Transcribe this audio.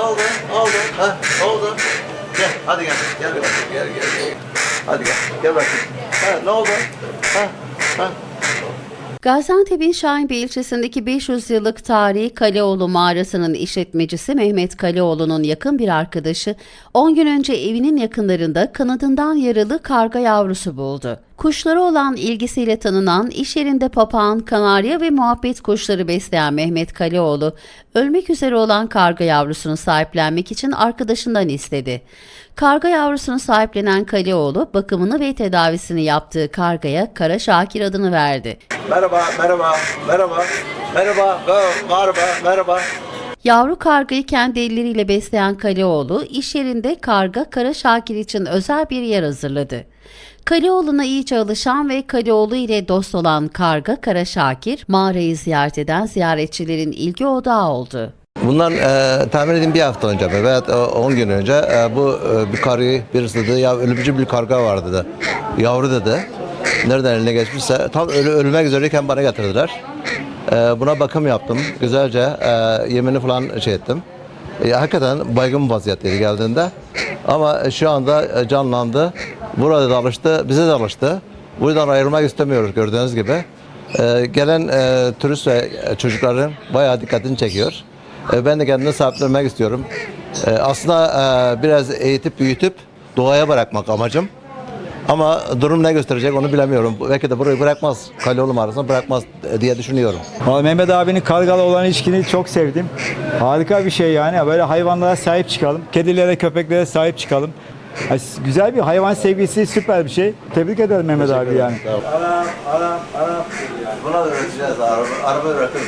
oldu, oldu, ha, oldu. Gel, hadi gel, gel bakayım, gel, gel, gel. Hadi gel, gel bakayım. Ha, ne oldu? Ha, ha. Gaziantep'in Şahinbey ilçesindeki 500 yıllık tarihi Kaleoğlu mağarasının işletmecisi Mehmet Kaleoğlu'nun yakın bir arkadaşı 10 gün önce evinin yakınlarında kanadından yaralı karga yavrusu buldu. Kuşlara olan ilgisiyle tanınan iş yerinde papağan, kanarya ve muhabbet kuşları besleyen Mehmet Kaleoğlu, ölmek üzere olan karga yavrusunu sahiplenmek için arkadaşından istedi. Karga yavrusunu sahiplenen Kaleoğlu, bakımını ve tedavisini yaptığı kargaya Kara Şakir adını verdi. Merhaba, merhaba, merhaba, merhaba, merhaba, merhaba. Yavru kargayı kendi elleriyle besleyen Kaleoğlu, iş yerinde karga Kara Şakir için özel bir yer hazırladı. Kaleoğlu'na iyice alışan ve Kaleoğlu ile dost olan karga Kara Şakir, mağarayı ziyaret eden ziyaretçilerin ilgi odağı oldu. Bundan e, tahmin edeyim bir hafta önce veya 10 gün önce e, bu e, bir karıyı birisi dedi ya ölümcül bir karga var dedi. Yavru dedi. Nereden eline geçmişse tam ölü, ölmek üzereyken bana getirdiler. E, buna bakım yaptım. Güzelce e, yemini falan şey ettim. E, hakikaten baygın vaziyetteydi geldiğinde. Ama şu anda e, canlandı. Burada da alıştı, bize de alıştı. Buradan ayrılmak istemiyoruz gördüğünüz gibi. E, gelen e, turist ve e, çocukların bayağı dikkatini çekiyor. E, ben de kendini sahiplenmek istiyorum. E, aslında e, biraz eğitip büyütüp doğaya bırakmak amacım. Ama durum ne gösterecek onu bilemiyorum. Belki de burayı bırakmaz. Kaleoğlu mağarasını bırakmaz diye düşünüyorum. Vallahi Mehmet abinin kargala olan ilişkini çok sevdim. Harika bir şey yani. Böyle hayvanlara sahip çıkalım. Kedilere, köpeklere sahip çıkalım. Ya, Güzel bir hayvan sevgisi süper bir şey. Tebrik ederim Mehmet abi yani. Aram, aram, aram. Buna da öğreteceğiz, araba, araba öğretiriz.